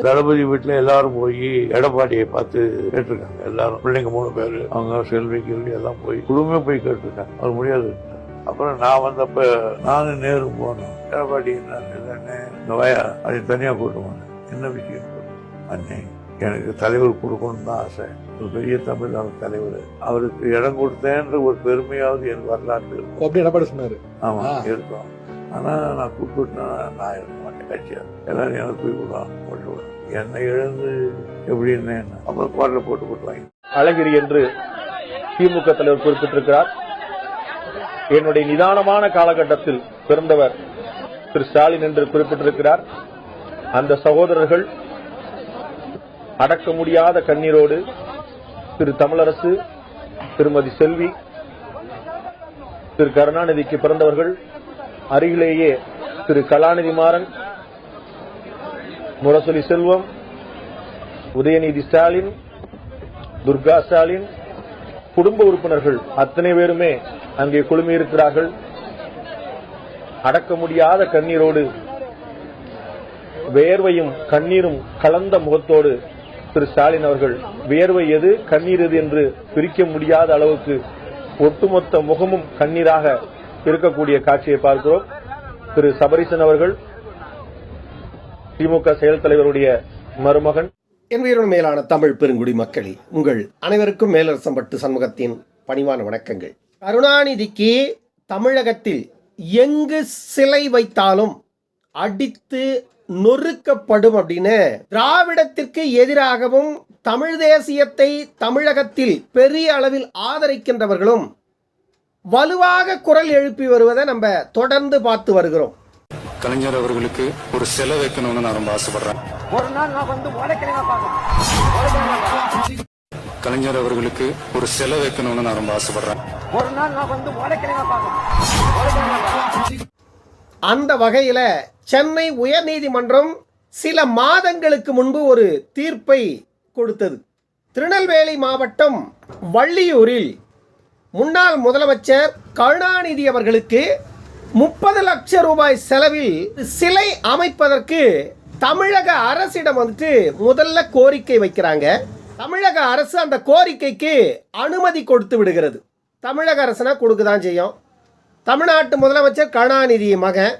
தளபதி வீட்டுல எல்லாரும் போய் எடப்பாடியை பார்த்து கேட்டிருக்காங்க. எல்லாரும் பிள்ளைங்க மூணு பேரு அவங்க செல்வி கில்வி எல்லாம் போய் குடும்பமே போய் கேட்டிருக்காங்க. அவர் முடியாது. அப்புறம் நான் வந்தப்ப நானும் நேரு போனோம். எடப்பாடி என்ன இந்த வயா அதை தனியா கூட்டு போனேன். என்ன விஷயம்? அண்ணே எனக்கு தலைவர் கொடுக்கணும்னு தான் ஆசை. ஒரு பெரிய தமிழ்நாடு தலைவர். அவருக்கு இடம் கொடுத்தேன்ற ஒரு பெருமையாவது எனக்கு வரலாற்று அப்படி எடப்பாடி சொன்னாரு. ஆமா. இருக்கும். ஆனால் நான் கூப்பிட்டுனா நான் இருக்க மாட்டேன் கட்சியாக எல்லாரும் எனக்கு போய் விடுவான் போட்டு விடுவான் என்னை இழந்து எப்படி என்ன அப்புறம் கோட்டில் போட்டு போட்டுவாங்க அழகிரி என்று திமுக தலைவர் குறிப்பிட்டிருக்கிறார். என்னுடைய நிதானமான காலகட்டத்தில் பிறந்தவர் திரு ஸ்டாலின் என்று குறிப்பிட்டிருக்கிறார். அந்த சகோதரர்கள் அடக்க முடியாத கண்ணீரோடு திரு தமிழரசு திருமதி செல்வி திரு கருணாநிதிக்கு பிறந்தவர்கள் அருகிலேயே திரு கலாநிதி மாறன் முரசொலி செல்வம் உதயநிதி ஸ்டாலின் துர்கா ஸ்டாலின் குடும்ப உறுப்பினர்கள் அத்தனை பேருமே அங்கே குழுமியிருக்கிறார்கள். அடக்க முடியாத கண்ணீரோடு வேர்வையும் கண்ணீரும் கலந்த முகத்தோடு திரு ஸ்டாலின் அவர்கள் வியர்வை எது? கண்ணீர் எது? என்று பிரிக்க முடியாத அளவுக்கு ஒட்டுமொத்த முகமும் கண்ணீராக இருக்கக்கூடிய காட்சியை பார்க்கிறோம். திரு சபரிசன் அவர்கள் திமுக செயல் தலைவருடைய மருமகன். என் மேலான தமிழ் பெருங்குடி மக்களே உங்கள் அனைவருக்கும் மேலரசம்பட்டு சண்முகத்தின் பணிவான வணக்கங்கள். கருணாநிதிக்கு தமிழகத்தில் எங்கு சிலை வைத்தாலும் அடித்து நொறுக்கப்படும் அப்படின்னு திராவிடத்திற்கு எதிராகவும் தமிழ் தேசியத்தை தமிழகத்தில் பெரிய அளவில் ஆதரிக்கின்றவர்களும் வலுவாக குரல் எழுப்பி வருவதை நம்ம தொடர்ந்து பார்த்து வருகிறோம். கலைஞர் அவர்களுக்கு ஒரு சிலை வைக்கணும்னு நான் ரொம்ப ஆசைப்படுறேன். கலைஞர் அவர்களுக்கு ஒரு சிலை வைக்கணும்னு நான் ரொம்ப ஆசைப்படுறேன். அந்த வகையில சென்னை உயர்நீதிமன்றம் சில மாதங்களுக்கு முன்பு ஒரு தீர்ப்பை கொடுத்தது. திருநெல்வேலி மாவட்டம் வள்ளியூரில் முன்னாள் முதலமைச்சர் கருணாநிதி அவர்களுக்கு முப்பது லட்சம் ரூபாய் செலவில் சிலை அமைப்பதற்கு தமிழக அரசிடம் வந்துட்டு முதல்ல கோரிக்கை வைக்கிறாங்க. தமிழக அரசு அந்த கோரிக்கைக்கு அனுமதி கொடுத்து விடுகிறது. தமிழக அரசுனா கொடுக்க தான் செய்யும். தமிழ்நாட்டு முதலமைச்சர் கருணாநிதி மகன்.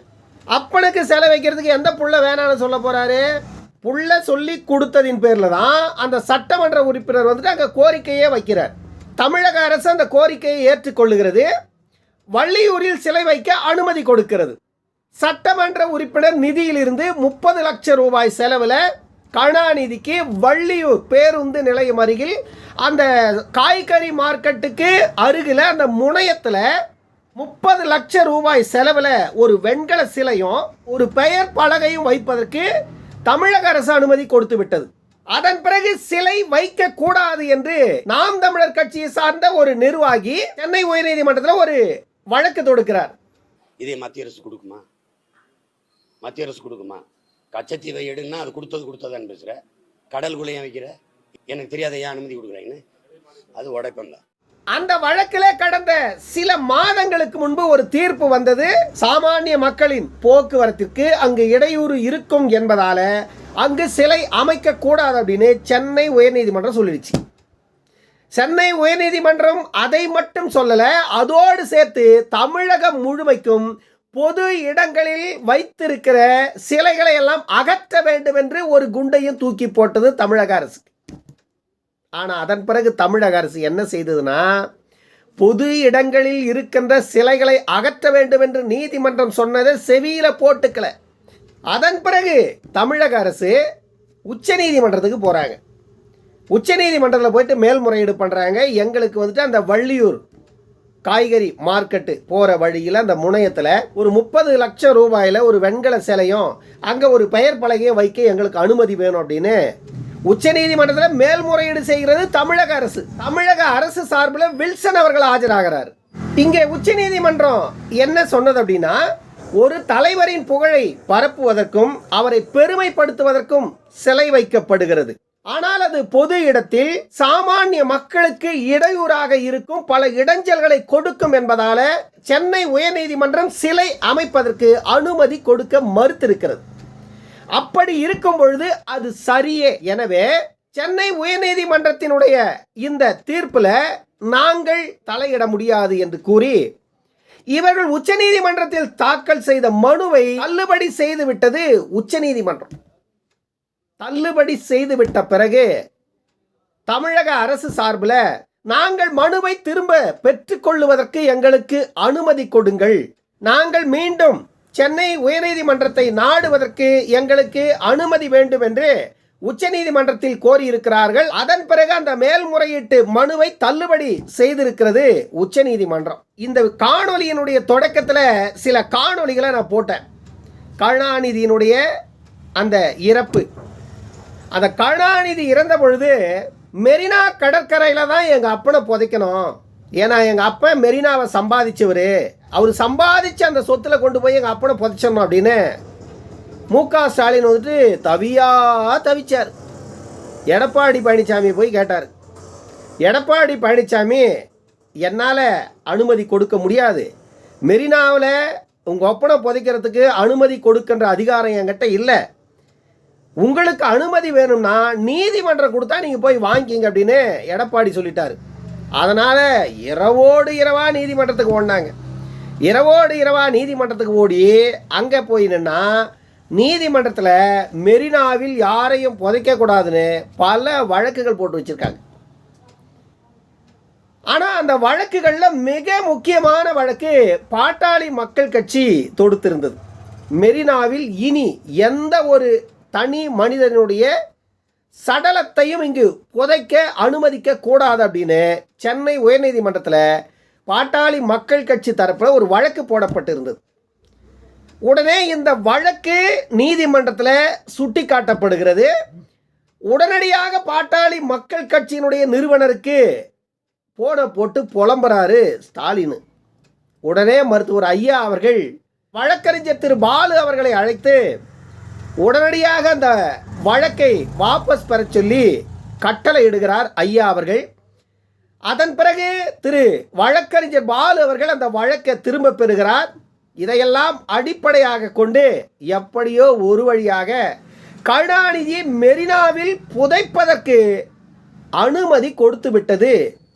அப்பனுக்கு செலை வைக்கிறதுக்கு எந்த புள்ள வேணாம்னு சொல்ல போறாரு? புள்ள சொல்லி கொடுத்ததின் பேரில் தான் அந்த சட்டமன்ற உறுப்பினர் வந்துட்டு அங்கே கோரிக்கையே வைக்கிறார். தமிழக அரசு அந்த கோரிக்கையை ஏற்றுக்கொள்ளுகிறது வள்ளியூரில் சிலை வைக்க அனுமதி கொடுக்கிறது. சட்டமன்ற உறுப்பினர் நிதியிலிருந்து முப்பது லட்சம் ரூபாய் செலவில் கருணாநிதிக்கு வள்ளியூர் பேருந்து நிலையம் அருகில் அந்த காய்கறி மார்க்கெட்டுக்கு அருகில் அந்த முனையத்தில் முப்பது லட்சம் ரூபாய் செலவில் ஒரு வெண்கல சிலையும் ஒரு பெயர் பலகையும் வைப்பதற்கு தமிழக அரசு அனுமதி கொடுத்து விட்டது. அதன் பிறகு சிலை வைக்க கூடாது என்று நாம் தமிழர் கட்சியை சார்ந்த ஒரு நிர்வாகி சென்னை உயர்நீதிமன்றத்தில் ஒரு வழக்கு தொடுக்கிறார். இதை மத்திய அரசு கொடுக்குமா? மத்திய அரசு கொடுக்குமா? கச்சத்தீவை எடுன்னா அது கொடுத்தது கொடுத்ததான் பேசுகிற கடல் குலையம் வைக்கிற. எனக்கு தெரியாத ஏன் அனுமதி கொடுக்குறீங்கன்னு அது உடைப்பந்தான் அந்த வழக்கில் கடந்த சில மாதங்களுக்கு முன்பு ஒரு தீர்ப்பு வந்தது. சாமானிய மக்களின் போக்குவரத்திற்கு அங்கு இடையூறு இருக்கும் என்பதால அங்கு சிலை அமைக்க கூடாது அப்படின்னு சென்னை உயர்நீதிமன்றம் சொல்லிடுச்சு. சென்னை உயர்நீதிமன்றம் அதை மட்டும் சொல்லலை அதோடு சேர்த்து தமிழகம் முழுமைக்கும் பொது இடங்களில் வைத்திருக்கிற சிலைகளை எல்லாம் அகற்ற வேண்டும் என்று ஒரு குண்டையும் தூக்கி போட்டது தமிழக அரசு ஆனால் அதன் பிறகு தமிழக அரசு என்ன செய்ததுன்னா பொது இடங்களில் இருக்கின்ற சிலைகளை அகற்ற வேண்டும் என்று நீதிமன்றம் சொன்னதை செவியில போட்டுக்கல. அதன் பிறகு தமிழக அரசு உச்ச நீதிமன்றத்துக்கு போகிறாங்க உச்ச நீதிமன்றத்தில் போயிட்டு மேல்முறையீடு பண்ணுறாங்க எங்களுக்கு வந்துட்டு அந்த வள்ளியூர் காய்கறி மார்க்கெட்டு போகிற வழியில் அந்த முனையத்தில் ஒரு முப்பது லட்சம் ரூபாயில் ஒரு வெண்கல சிலையும் அங்கே ஒரு பெயர் பலகையும் வைக்க எங்களுக்கு அனுமதி வேணும் அப்படின்னு உச்சநீதிமன்றத்தில் மேல்முறையீடு செய்கிறது தமிழக அரசு. தமிழக அரசு சார்பில் வில்சன் அவர்கள் ஆஜராகிறார். இங்கே உச்சநீதிமன்றம் என்ன சொன்னது அப்படின்னா ஒரு தலைவரின் புகழை பரப்புவதற்கும் அவரை பெருமைப்படுத்துவதற்கும் சிலை வைக்கப்படுகிறது. ஆனால் அது பொது இடத்தில் சாமானிய மக்களுக்கு இடையூறாக இருக்கும் பல இடைஞ்சல்களை கொடுக்கும் என்பதால சென்னை உயர்நீதிமன்றம் சிலை அமைப்பதற்கு அனுமதி கொடுக்க மறுத்திருக்கிறது. அப்படி இருக்கும் பொழுது அது சரியே. எனவே சென்னை உயர்நீதிமன்றத்தினுடைய இந்த தீர்ப்பில் நாங்கள் தலையிட முடியாது என்று கூறி இவர்கள் உச்சநீதிமன்றத்தில் தாக்கல் செய்த மனுவை தள்ளுபடி செய்து விட்டது உச்சநீதிமன்றம். தள்ளுபடி செய்துவிட்ட பிறகு தமிழக அரசு சார்பில் நாங்கள் மனுவை திரும்ப பெற்றுக்கொள்ளுவதற்கு எங்களுக்கு அனுமதி கொடுங்கள். நாங்கள் மீண்டும் சென்னை உயர்நீதிமன்றத்தை நாடுவதற்கு எங்களுக்கு அனுமதி வேண்டும் என்று உச்சநீதிமன்றத்தில் கோரியிருக்கிறார்கள். அதன் பிறகு அந்த மேல்முறையீட்டு மனுவை தள்ளுபடி செய்திருக்கிறது உச்சநீதிமன்றம். இந்த காணொலியினுடைய தொடக்கத்தில் சில காணொளிகளை நான் போட்டேன். கருணாநிதியினுடைய அந்த இறப்பு. அந்த கருணாநிதி இறந்த பொழுது மெரினா கடற்கரையில் தான் எங்கள் அப்பனை புதைக்கணும். ஏன்னா எங்கள் அப்பன் மெரினாவை சம்பாதிச்சவர். அவர் சம்பாதிச்சு அந்த சொத்தில் கொண்டு போய் எங்கள் அப்பனை புதைச்சிடணும் அப்படின்னு மு க. ஸ்டாலின் வந்துட்டு தவியாக தவிச்சார். எடப்பாடி பழனிசாமி போய் கேட்டார். எடப்பாடி பழனிசாமி என்னால் அனுமதி கொடுக்க முடியாது. மெரினாவில் உங்கள் ஒப்பனை புதைக்கிறதுக்கு அனுமதி கொடுக்கின்ற அதிகாரம் என்கிட்ட இல்லை. உங்களுக்கு அனுமதி வேணும்னா நீதிமன்றம் கொடுத்தா நீங்கள் போய் வாங்கிக்கிங்க அப்படின்னு எடப்பாடி சொல்லிட்டாரு. அதனால் இரவோடு இரவாக நீதிமன்றத்துக்கு ஓடினாங்க. இரவோடு இரவா நீதிமன்றத்துக்கு ஓடி அங்கே போய் நின்னா நீதிமன்றத்தில் மெரினாவில் யாரையும் புதைக்கக்கூடாதுன்னு பல வழக்குகள் போட்டு வச்சுருக்காங்க. ஆனால் அந்த வழக்குகளில் மிக முக்கியமான வழக்கு பாட்டாளி மக்கள் கட்சி தொடுத்திருந்தது. மெரினாவில் இனி எந்த ஒரு தனி மனிதனுடைய சடலத்தையும் இங்கு புதைக்க அனுமதிக்க கூடாது அப்படின்னு சென்னை உயர்நீதிமன்றத்தில் பாட்டாளி மக்கள் கட்சி தரப்பில் ஒரு வழக்கு போடப்பட்டிருந்தது. உடனே இந்த வழக்கு நீதிமன்றத்தில் சுட்டி காட்டப்படுகிறது உடனடியாக பாட்டாளி மக்கள் கட்சியினுடைய நிறுவனருக்கு போனை போட்டு புலம்புறாரு ஸ்டாலின். உடனே மருத்துவர் ஐயா அவர்கள் வழக்கறிஞர் திரு பாலு அவர்களை அழைத்து உடனடியாக அந்த வழக்கை வாபஸ் பெற சொல்லி கட்டளை இடுகிறார் ஐயா அவர்கள். அதன் பிறகு திரு வழக்கறிஞர் பாலு அவர்கள் அந்த வழக்கை திரும்ப பெறுகிறார். இதையெல்லாம் அடிப்படையாக கொண்டு எப்படியோ ஒரு வழியாக கருணாநிதி மெரினாவில் புதைப்பதற்கு அனுமதி கொடுத்து விட்டது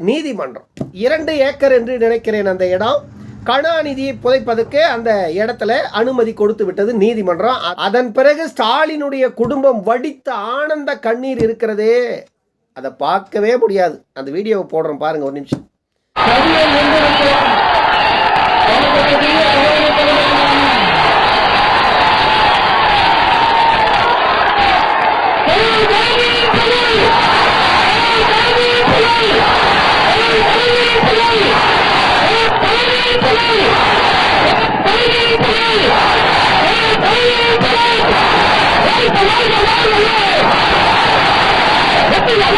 நீதிமன்றம். இரண்டு ஏக்கர் என்று நினைக்கிறேன் அந்த இடம். கருணாநிதியை புதைப்பதற்கு அந்த இடத்துல அனுமதி கொடுத்து விட்டது நீதிமன்றம். அதன் பிறகு ஸ்டாலினுடைய குடும்பம் வடித்த ஆனந்த கண்ணீர் இருக்கிறதே. அதை பார்க்கவே முடியாது. அந்த வீடியோவை போடுறோம் பாருங்க ஒரு நிமிஷம். Yeah.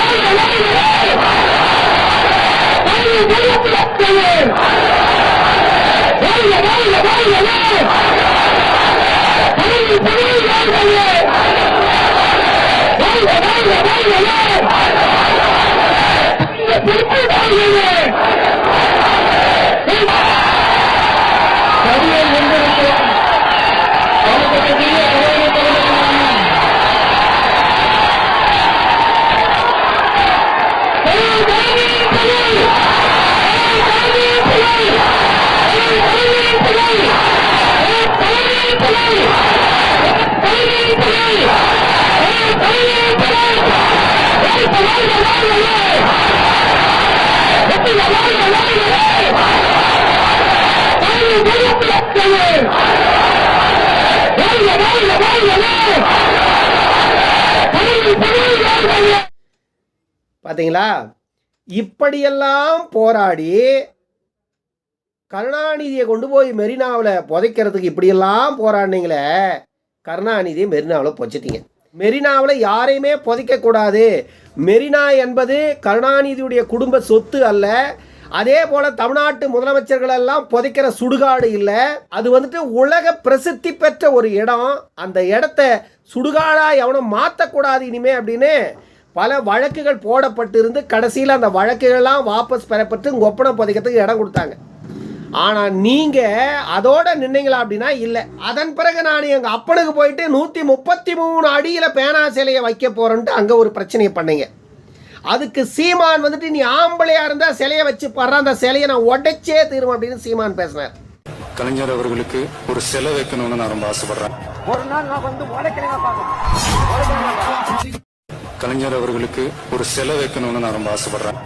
பாத்தீங்களா? இப்படியெல்லாம் போராடி கருணாநிதியை கொண்டு போய் மெரினாவில் புதைக்கிறதுக்கு இப்படியெல்லாம் போராடினீங்களே கருணாநிதியை மெரினாவில் புதைச்சிட்டீங்க. மெரினாவில் யாரையுமே புதைக்கக்கூடாது. மெரினா என்பது கருணாநிதியுடைய குடும்ப சொத்து அல்ல அதே போல தமிழ்நாட்டு முதலமைச்சர்கள் எல்லாம் புதைக்கிற சுடுகாடு இல்லை. அது வந்துட்டு உலக பிரசித்தி பெற்ற ஒரு இடம். அந்த இடத்த சுடுகாடா எவனும் மாற்றக்கூடாது இனிமே அப்படின்னு பல வழக்குகள் போடப்பட்டிருந்து கடைசியில் அந்த வழக்குகள்லாம் வாபஸ் பெறப்பட்டு ஒப்பனை புதைக்கிறதுக்கு இடம் கொடுத்தாங்க. ஆனால் நீங்கள் அதோட நின்னீங்களா அப்படின்னா இல்லை. அதன் பிறகு நான் எங்கள் அப்பனுக்கு போயிட்டு நூற்றி முப்பத்தி மூணு அடியில் பேனா சிலையை வைக்க போகிறேன்ட்டு அங்கே ஒரு பிரச்சனையை பண்ணீங்க. அதுக்கு சீமான் வந்துட்டு நீ ஆம்பளையா இருந்தா சிலையை வச்சு பாடுற அந்த சிலையை நான் உடைச்சே தீரும் அப்படின்னு சீமான் பேசினார் கலைஞர் அவர்களுக்கு ஒரு சிலை வைக்கணும்னு நான் ரொம்ப ஆசைப்படுறேன். கலைஞர் அவர்களுக்கு ஒரு சிலை வைக்கணும்னு நான் ரொம்ப ஆசைப்படுறேன்.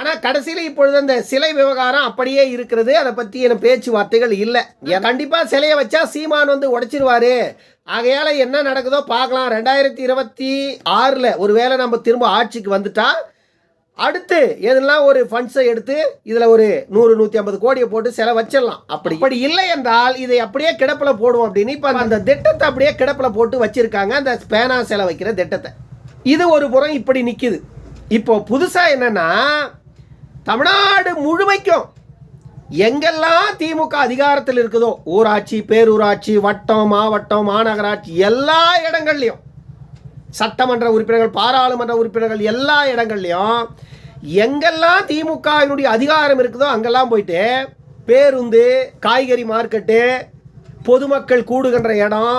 ஆனா கடைசியில இப்பொழுது அந்த சிலை விவகாரம் அப்படியே இருக்கிறது. அதை பத்தி எனக்கு பேச்சுவார்த்தைகள் இல்லை. கண்டிப்பா சிலையை வச்சா சீமான் வந்து உடைச்சிருவாரு. ஆகையால என்ன நடக்குதோ பார்க்கலாம். ரெண்டாயிரத்தி இருபத்தி ஆறுல ஒருவேளை நம்ம திரும்ப ஆட்சிக்கு வந்துட்டா அடுத்து எதெல்லாம் ஒரு ஃபண்ட்ஸை எடுத்து இதுல ஒரு நூறு நூத்தி ஐம்பது கோடியை போட்டு செலவு வச்சிடலாம். அப்படி இப்படி இல்லை என்றால் இதை அப்படியே கிடப்பில போடுவோம் அப்படின்னு இப்ப அந்த திட்டத்தை அப்படியே கிடப்பில போட்டு வச்சிருக்காங்க. அந்த பேனா செலவு வைக்கிற திட்டத்தை. இது ஒரு புறம் இப்படி நிக்குது. இப்போ புதுசா என்னன்னா தமிழ்நாடு முழுமைக்கும் எங்கெல்லாம் திமுக அதிகாரத்தில் இருக்குதோ ஊராட்சி பேரூராட்சி வட்டம் மாவட்டம் மாநகராட்சி எல்லா இடங்கள்லையும் சட்டமன்ற உறுப்பினர்கள் பாராளுமன்ற உறுப்பினர்கள் எல்லா இடங்கள்லையும் எங்கெல்லாம் திமுகவினுடைய அதிகாரம் இருக்குதோ அங்கெல்லாம் போயிட்டு பேருந்து காய்கறி மார்க்கெட்டு பொதுமக்கள் கூடுகின்ற இடம்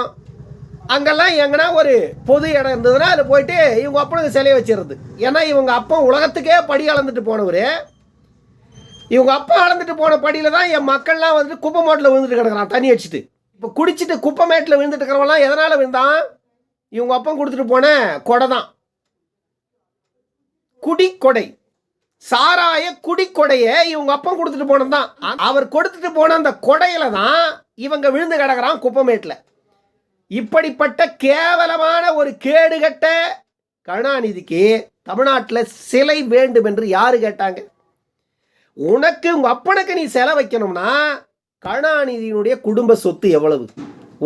அங்கெல்லாம் எங்கன்னா ஒரு பொது இடம் இருந்ததுன்னா அதில் போயிட்டு இவங்க அப்பனுக்கு சிலையை வச்சிருது ஏன்னா இவங்க அப்பா உலகத்துக்கே படி அளந்துட்டு போனவர். இவங்க அப்பா அளந்துட்டு போன படியில் தான் என் மக்கள்லாம் வந்துட்டு குப்பை மாட்டில் விழுந்துட்டு கிடக்குறான் தண்ணி வச்சுட்டு இப்போ குடிச்சிட்டு குப்பை மேட்டில் விழுந்துட்டு இருக்கிறவங்களாம் எதனால் விழுந்தான்? இவங்க அப்பன் கொடுத்துட்டு போன கொடை தான். குடிக்கொடை. சாராய குடிக்கொடையை இவங்க அப்பன் கொடுத்துட்டு போனது தான். அவர் கொடுத்துட்டு போன அந்த கொடையில தான் இவங்க விழுந்து கிடக்குறான் குப்பமேட்டில். இப்படிப்பட்ட கேவலமான ஒரு கேடுகட்ட கருணாநிதிக்கு தமிழ்நாட்டில் சிலை வேண்டும் என்று யாரு கேட்டாங்க? உனக்கு உங்க அப்பனுக்கு நீ செலை வைக்கணும்னா கருணாநிதியினுடைய குடும்ப சொத்து எவ்வளவு?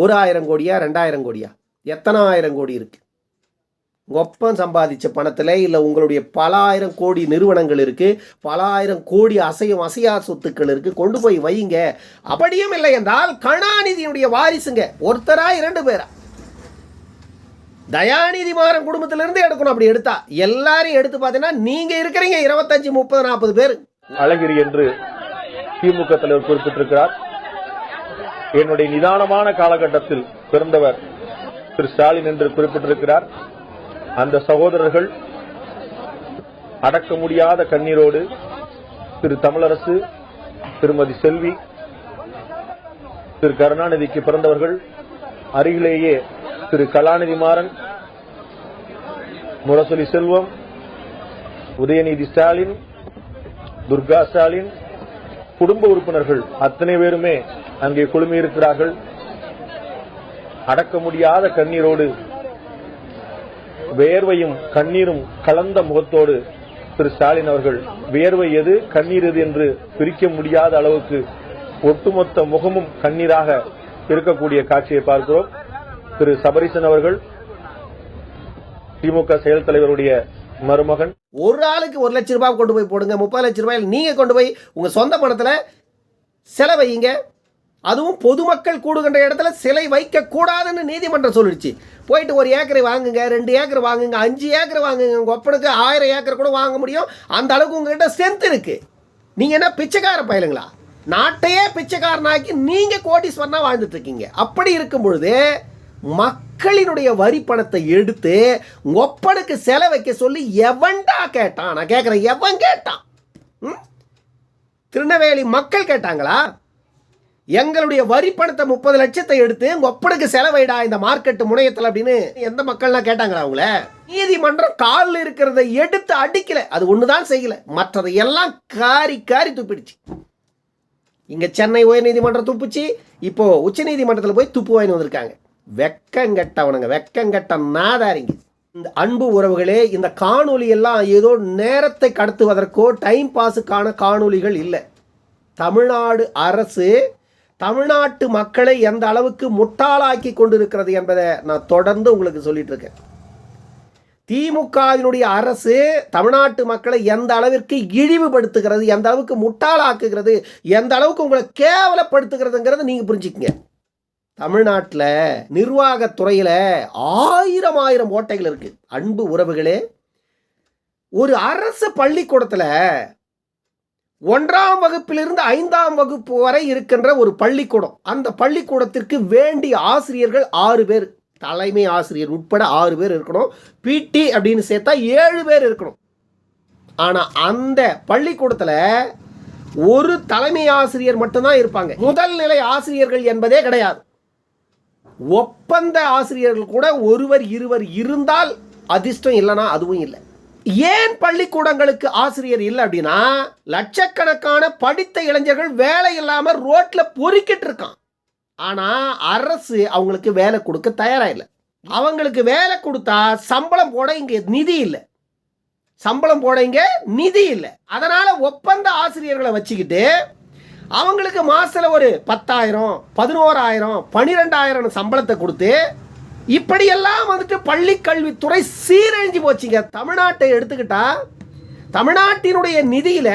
ஒரு ஆயிரம் கோடியா ரெண்டாயிரம் கோடியா? எத்தனை ஆயிரம் கோடி இருக்குது உங்க சம்பாதித்த சம்பாதிச்ச பணத்தில் இல்லை உங்களுடைய பல ஆயிரம் கோடி நிறுவனங்கள் இருக்குது பல ஆயிரம் கோடி அசையும் அசையா சொத்துக்கள் இருக்குது கொண்டு போய் வையுங்க. அப்படியும் இல்லை என்றால் கருணாநிதியினுடைய வாரிசுங்க ஒருத்தரா இரண்டு பேரா? தயாநிதி மாறன் குடும்பத்திலிருந்து எடுக்கணும் அப்படி எடுத்தா எல்லாரையும் எடுத்து பார்த்தீங்கன்னா நீங்கள் இருக்கிறீங்க இருபத்தஞ்சி முப்பது நாற்பது பேர். அழகிரி என்று திமுக தலைவர் குறிப்பிட்டிருக்கிறார். என்னுடைய நிதானமான காலகட்டத்தில் பிறந்தவர் திரு ஸ்டாலின் என்று குறிப்பிட்டிருக்கிறார். அந்த சகோதரர்கள் அடக்க முடியாத கண்ணீரோடு திரு தமிழரசு திருமதி செல்வி திரு கருணாநிதிக்கு பிறந்தவர்கள் அருகிலேயே திரு கலாநிதி மாறன் முரசொலி செல்வம் உதயநிதி ஸ்டாலின் துர்கா ஸ்டாலின் குடும்ப உறுப்பினர்கள் அத்தனை பேருமே அங்கே குழுமியிருக்கிறார்கள். அடக்க முடியாத கண்ணீரோடு வேர்வையும் கண்ணீரும் கலந்த முகத்தோடு திரு ஸ்டாலின் அவர்கள் வியர்வை எது கண்ணீர் எது? என்று பிரிக்க முடியாத அளவுக்கு ஒட்டுமொத்த முகமும் கண்ணீராக இருக்கக்கூடிய காட்சியை பார்க்கிறோம். திரு சபரிசன் அவர்கள் திமுக செயல் தலைவருடைய மருமகன். ஒரு ஆளுக்கு ஒரு லட்ச ரூபாய் கொண்டு போய் போடுங்க. முப்பது லட்ச ரூபாயில் நீங்க கொண்டு போய் உங்க சொந்த பணத்துல செலவையுங்க. அதுவும் பொதுமக்கள் கூடுகின்ற இடத்துல சிலை வைக்கக்கூடாதுன்னு நீதிமன்றம் சொல்லிடுச்சு. போயிட்டு ஒரு ஏக்கரை வாங்குங்க ரெண்டு ஏக்கர் வாங்குங்க அஞ்சு ஏக்கர் வாங்குங்க. உங்கள் ஒப்பனுக்கு ஆயிரம் ஏக்கர் கூட வாங்க முடியும். அந்த அளவுக்கு உங்கள்கிட்ட ஸ்ட்ரென்த் இருக்குது நீங்கள் என்ன பிச்சைக்கார பயலுங்களா? நாட்டையே பிச்சைக்காரனாக்கி நீங்கள் கோடீஸ்வரனா வாழ்ந்துட்டுருக்கீங்க. அப்படி இருக்கும் பொழுது மக்களினுடைய வரி பணத்தை எடுத்து ஒப்பனுக்கு செலவைக்க சொல்லி எவன்டா கேட்டான்? நான் கேட்குறேன் எவன் கேட்டான்? ம்? திருநெல்வேலி மக்கள் கேட்டாங்களா? எங்களுடைய வரி பணத்தை முப்பது லட்சத்தை எடுத்து உங்க ஒப்பனுக்கு செலவைடா இந்த மார்க்கெட் முனையத்தில் அப்படின்னு எந்த மக்கள்லாம் கேட்டாங்களா அவங்கள? நீதிமன்றம் காலில் இருக்கிறத எடுத்து அடிக்கல. அது ஒண்ணுதான் செய்யல. மற்றதை எல்லாம் காரி காரி துப்பிடுச்சு. இங்க சென்னை உயர்நீதிமன்றம் துப்புச்சு. இப்போ உச்ச நீதிமன்றத்தில் போய் துப்பு வாங்கி வந்திருக்காங்க. வெக்கங்கெட்டவனுங்க வெக்கங்கெட்ட நாதாரிங்க. இந்த அன்பு உறவுகளே இந்த காணொலி எல்லாம் ஏதோ நேரத்தை கடத்துவதற்கோ டைம் பாஸுக்கான காணொளிகள் இல்லை. தமிழ்நாடு அரசு தமிழ்நாட்டு மக்களை எந்த அளவுக்கு முட்டாளாக்கி கொண்டிருக்கிறது என்பதை நான் தொடர்ந்து உங்களுக்கு சொல்லிட்டு இருக்கேன். திமுகவினுடைய அரசு தமிழ்நாட்டு மக்களை எந்த அளவிற்கு இழிவுபடுத்துகிறது எந்த அளவுக்கு முட்டாளாக்குகிறது எந்த அளவுக்கு உங்களை கேவலப்படுத்துகிறதுங்கிறத நீங்க புரிஞ்சுக்கங்க. தமிழ்நாட்டில் நிர்வாகத்துறையில் ஆயிரம் ஆயிரம் ஓட்டைகள் இருக்கு. அன்பு உறவுகளே ஒரு அரசு பள்ளிக்கூடத்தில் ஒன்றாம் வகுப்பிலிருந்து ஐந்தாம் வகுப்பு வரை இருக்கின்ற ஒரு பள்ளிக்கூடம். அந்த பள்ளிக்கூடத்திற்கு வேண்டிய ஆசிரியர்கள் ஆறு பேர். தலைமை ஆசிரியர் உட்பட ஆறு பேர் இருக்கணும். பிடி அப்படின்னு சேர்த்தா ஏழு பேர் இருக்கணும். ஆனால் அந்த பள்ளிக்கூடத்தில் ஒரு தலைமை ஆசிரியர் மட்டும்தான் இருப்பாங்க. முதல் நிலை ஆசிரியர்கள் என்பதே கிடையாது. ஒப்பந்த ஆசிரியர்கள் கூட ஒருவர் இருவர் இருந்தால் அதிர்ஷ்டம் இல்லைன்னா அதுவும் இல்லை. ஏன் பள்ளிக்கூடங்களுக்கு ஆசிரியர் இல்லை அப்படின்னா லட்சக்கணக்கான படித்த இளைஞர்கள் வேலை இல்லாமல் ரோட்டில் பொறிக்கிட்டு இருக்கான். ஆனால் அரசு அவங்களுக்கு வேலை கொடுக்க தயாராக இல்லை அவங்களுக்கு வேலை கொடுத்தா சம்பளம் போட இங்கே நிதி இல்லை. சம்பளம் போட இங்கே நிதி இல்லை. அதனால் ஒப்பந்த ஆசிரியர்களை வச்சுக்கிட்டு அவங்களுக்கு மாதத்தில் ஒரு பத்தாயிரம் பதினோராயிரம் பன்னிரெண்டாயிரம் சம்பளத்தை கொடுத்து இப்படியெல்லாம் வந்துட்டு பள்ளி கல்வித்துறை சீரழிஞ்சு போச்சுங்க. தமிழ்நாட்டை எடுத்துக்கிட்டா தமிழ்நாட்டினுடைய நிதியில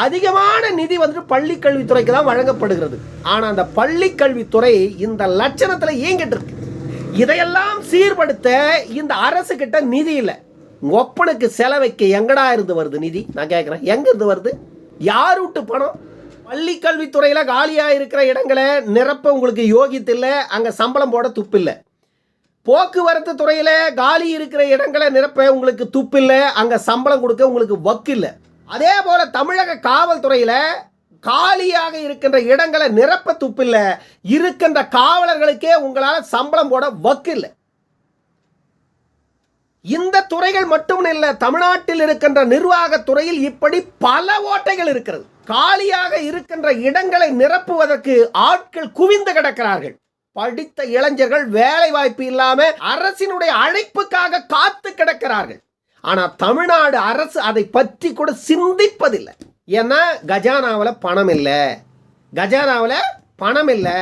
அதிகமான நிதி வந்துட்டு பள்ளி கல்வித்துறைக்கு தான் வழங்கப்படுகிறது. ஆனா அந்த பள்ளி கல்வித்துறை இந்த லட்சணத்துல இயங்கிட்டு இருக்கு. இதையெல்லாம் சீர்படுத்த இந்த அரசு கிட்ட நிதி இல்லை. ஒப்பனுக்கு செலவைக்க எங்கடா இருந்து வருது நிதி? நான் கேட்குறேன் எங்க இருந்து வருது? யார் விட்டு பணம்? பள்ளி கல்வித்துறையில காலியா இருக்கிற இடங்களை நிரப்ப உங்களுக்கு யோகித்தில்லை அங்க சம்பளம் போட துப்பில்லை போக்குவரத்து துறையில் காலி இருக்கிற இடங்களை நிரப்ப உங்களுக்கு துப்பில்லை அங்கே சம்பளம் கொடுக்க உங்களுக்கு வக்கில்லை. அதே போல் தமிழக காவல்துறையில் காலியாக இருக்கின்ற இடங்களை நிரப்ப துப்பில்லை இருக்கின்ற காவலர்களுக்கே உங்களால் சம்பளம் போட வக்கில்லை. இந்த துறைகள் மட்டும் இல்லை தமிழ்நாட்டில் இருக்கின்ற நிர்வாகத் துறையில் இப்படி பல ஓட்டைகள் இருக்கிறது. காலியாக இருக்கின்ற இடங்களை நிரப்புவதற்கு ஆட்கள் குவிந்து கிடக்கிறார்கள். படித்த இளைஞர்கள் வேலை வாய்ப்பு இல்லாம அரசினுடைய அழைப்புக்காக காத்து கிடக்கிறார்கள். ஆனா தமிழ்நாடு அரசு அதை பற்றி கூட சிந்திப்பதில்லை. ஏன்னா கஜானாவில் பணம் இல்லை. கஜானாவில் பணம் இல்லை.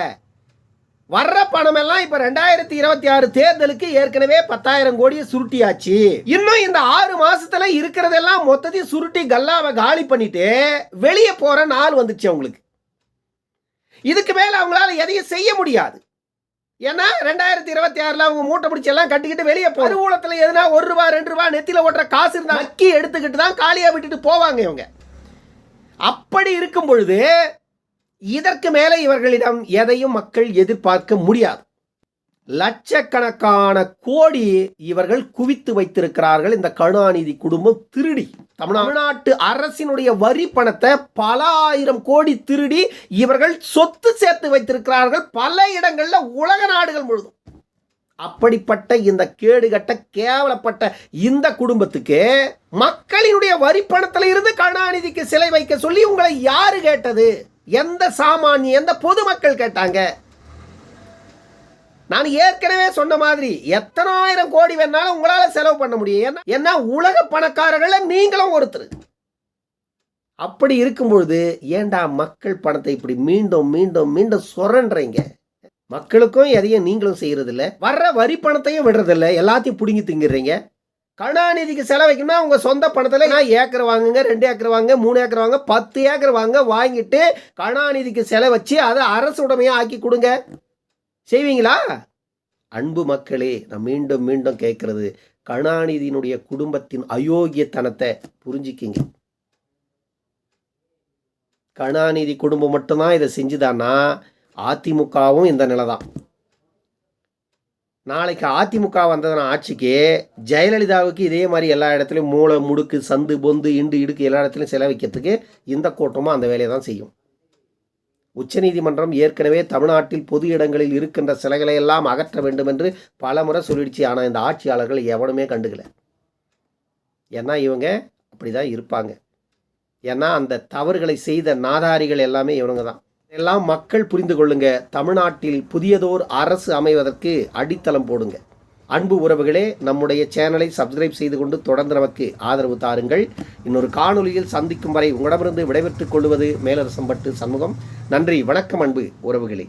வர்ற பணம் எல்லாம் இப்ப ரெண்டாயிரத்தி இருபத்தி ஆறு தேர்தலுக்கு ஏற்கனவே பத்தாயிரம் கோடியை சுருட்டியாச்சு. இன்னும் இந்த ஆறு மாசத்துல இருக்கிறதெல்லாம் மொத்தத்தையும் சுருட்டி கல்லாவை காலி பண்ணிட்டு வெளியே போற நாள் வந்துச்சு அவங்களுக்கு. இதுக்கு மேல அவங்களால எதையும் செய்ய முடியாது. ஏன்னா ரெண்டாயிரத்தி இருபத்தி ஆறுல அவங்க மூட்டை பிடிச்சி எல்லாம் கட்டிக்கிட்டு வெளியே பருவூலத்துல எதுனா ஒரு ரூபா ரெண்டு ரூபா நெத்தில ஓட்டுற காசு இருந்தா மக்கி எடுத்துக்கிட்டு தான் காலியா விட்டுட்டு போவாங்க இவங்க. அப்படி இருக்கும் பொழுது இதற்கு மேலே இவர்களிடம் எதையும் மக்கள் எதிர்பார்க்க முடியாது. லட்சக்கணக்கான கோடி இவர்கள் குவித்து வைத்திருக்கிறார்கள். இந்த கருணாநிதி குடும்பம் திருடி. தமிழ்நாட்டு அரசினுடைய வரி பணத்தை பல ஆயிரம் கோடி திருடி இவர்கள் சொத்து சேர்த்து வைத்திருக்கிறார்கள் பல இடங்களில் உலக நாடுகள் முழுதும். அப்படிப்பட்ட இந்த கேடுகட்ட கேவலப்பட்ட இந்த குடும்பத்துக்கு மக்களினுடைய வரி பணத்தில் இருந்து கருணாநிதிக்கு சிலை வைக்க சொல்லி உங்களை யாரு கேட்டது? எந்த சாமானிய எந்த பொதுமக்கள் கேட்டாங்க? நான் ஏற்கனவே சொன்ன மாதிரி எத்தனாயிரம் கோடி வேணாலும் உங்களால செலவு பண்ண முடியும். ஏன்னா ஏன்னா உலக பணக்காரர்கள நீங்களும் ஒருத்தர். அப்படி இருக்கும் பொழுது ஏண்டா மக்கள் பணத்தை இப்படி மீண்டும் மீண்டும் மீண்டும் சுரண்டுறீங்க மக்களுக்கும் எதையும் நீங்களும் செய்யறதில்ல. வர்ற வரி பணத்தையும் விடுறதில்ல. எல்லாத்தையும் பிடுங்கி திங்கிறீங்க. கருணாநிதிக்கு செலவைக்கணும்னா உங்கள் சொந்த பணத்தில் நான் ஏக்கர் வாங்குங்க ரெண்டு ஏக்கர் வாங்க மூணு ஏக்கர் வாங்க பத்து ஏக்கர் வாங்க வாங்கிட்டு கருணாநிதிக்கு செலவச்சு அதை அரசு உடமையாக ஆக்கி கொடுங்க. செய்வீங்களா? அன்பு மக்களே நான் மீண்டும் மீண்டும் கேட்கறது கருணாநிதியினுடைய குடும்பத்தின் அயோக்கியத்தனத்தை புரிஞ்சிக்கிங்க. கருணாநிதி குடும்பம் மட்டும்தான் இதை செஞ்சுதான்னா அதிமுகவும் இந்த நிலை தான் நாளைக்கு அதிமுக வந்ததுனா ஆட்சிக்கு ஜெயலலிதாவுக்கு இதே மாதிரி எல்லா இடத்துலையும் மூளை முடுக்கு சந்து பொந்து இண்டு இடுக்கு எல்லா இடத்துலையும் செலவிக்கிறதுக்கு இந்த கூட்டமும் அந்த வேலையை தான் செய்யும். உச்சநீதிமன்றம் ஏற்கனவே தமிழ்நாட்டில் பொது இடங்களில் இருக்கின்ற சிலைகளை எல்லாம் அகற்ற வேண்டும் என்று பல முறை சொல்லிடுச்சு. ஆனால் இந்த ஆட்சியாளர்கள் எவனுமே கண்டுக்கல. ஏன்னா இவங்க அப்படி தான் இருப்பாங்க. ஏன்னா அந்த தவறுகளை செய்த நாதாரிகள் எல்லாமே இவனுங்க தான். எல்லாம் மக்கள் புரிந்து கொள்ளுங்க. தமிழ்நாட்டில் புதியதோர் அரசு அமைவதற்கு அடித்தளம் போடுங்க. அன்பு உறவுகளே நம்முடைய சேனலை சப்ஸ்கிரைப் செய்து கொண்டு தொடர்ந்து நமக்கு ஆதரவு தாருங்கள். இன்னொரு காணொலியில் சந்திக்கும் வரை உங்களிடமிருந்து விடைபெற்றுக் கொள்வது மேலரசம்பட்டு சண்முகம். நன்றி வணக்கம் அன்பு உறவுகளே.